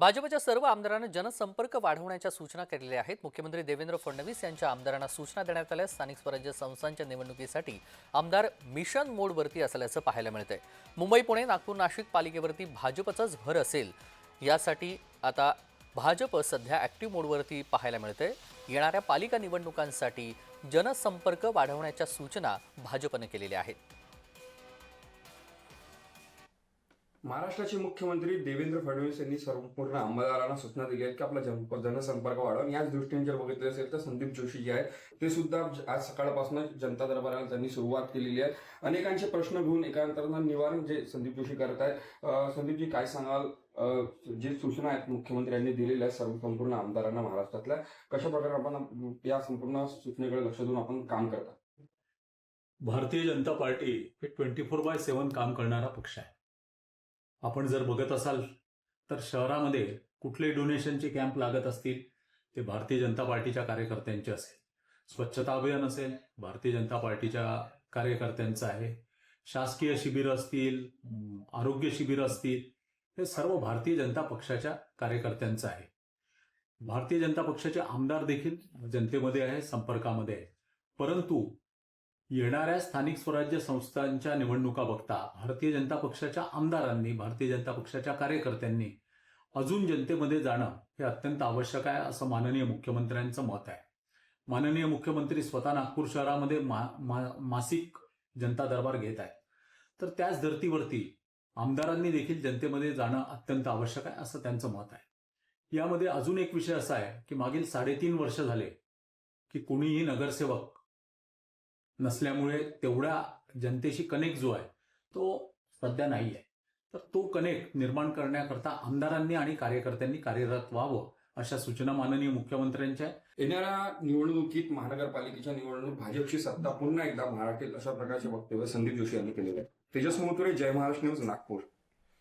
भाजपच्या सर्व आमदारांना जनसंपर्क वाढवण्याच्या सूचना केलेल्या आहेत. मुख्यमंत्री देवेंद्र फडणवीस यांच्या आमदारांना सूचना देण्यात आल्या. स्थानिक स्वराज्य संस्थांच्या निवडणुकीसाठी आमदार मिशन मोडवरती असल्याचं पाहायला मिळतंय. मुंबई पुणे नागपूर नाशिक पालिकेवरती भाजपचाच भर असेल यासाठी आता भाजप सध्या ॲक्टिव्ह मोडवरती पाहायला मिळतंय. येणाऱ्या पालिका निवडणुकांसाठी जनसंपर्क वाढवण्याच्या सूचना भाजपनं केलेल्या आहेत. महाराष्ट्राचे मुख्यमंत्री देवेंद्र फडणवीस यांनी संपूर्ण आमदारांना सूचना दिली आहेत की आपला जन जनसंपर्क वाढवा. आणि याच दृष्टीने जर बघितले असेल तर संदीप जोशी जे आहेत ते सुद्धा आज सकाळपासून जनता दरबाराला त्यांनी सुरुवात केलेली आहे. अनेकांचे प्रश्न घेऊन एकांतरनं निवारण जे संदीप जोशी करत आहेत संदीपजी काय सांगाल? जे सूचना आहेत मुख्यमंत्र्यांनी दिलेल्या आहेत सर्व संपूर्ण आमदारांना महाराष्ट्रातल्या. कशा प्रकारे आपण या संपूर्ण सूचनेकडे लक्ष देऊन आपण काम करता? भारतीय जनता पार्टी हे ट्वेंटी फोर बाय सेव्हन काम करणारा पक्ष आहे. आपण जर बघत असाल तर शहरामध्ये कुठले डोनेशनचे कॅम्प लागत असतील ते भारतीय जनता पार्टीच्या कार्यकर्त्यांचे असेल. स्वच्छता अभियान असेल भारतीय जनता पार्टीच्या कार्यकर्त्यांचं आहे. शासकीय शिबिरं असतील आरोग्य शिबिरं असतील हे सर्व भारतीय जनता पक्षाच्या कार्यकर्त्यांचं आहे. भारतीय जनता पक्षाचे आमदार देखील जनतेमध्ये आहे संपर्कामध्ये आहे. परंतु येणाऱ्या स्थानिक स्वराज्य संस्थांच्या निवडणुका बघता भारतीय जनता पक्षाच्या आमदारांनी भारतीय जनता पक्षाच्या कार्यकर्त्यांनी अजून जनतेमध्ये जाणं हे अत्यंत आवश्यक आहे असं माननीय मुख्यमंत्र्यांचं मत आहे. माननीय मुख्यमंत्री स्वतः नागपूर शहरामध्ये मा, मा, मासिक जनता दरबार घेत आहेत. तर त्याच धर्तीवरती आमदारांनी देखील जनतेमध्ये जाणं अत्यंत आवश्यक आहे असं त्यांचं मत आहे. यामध्ये अजून एक विषय असा आहे की मागील साडेतीन वर्ष झाले की कोणीही नगरसेवक नसल्यामुळे तेवढा जनतेशी कनेक्ट जो आहे तो सध्या नाही आहे. तर तो कनेक्ट निर्माण करण्याकरता आमदारांनी आणि कार्यकर्त्यांनी कार्यरत व्हावं अशा सूचना माननीय मुख्यमंत्र्यांच्या येणाऱ्या निवडणुकीत महानगरपालिकेच्या निवडणूक भाजपची सत्ता पुन्हा एकदा महाराष्ट्रात अशा प्रकारचे वक्तव्य संदीप जोशी यांनी केलेले आहे. तेजस मोतुरे जय महाराष्ट्र न्यूज नागपूर.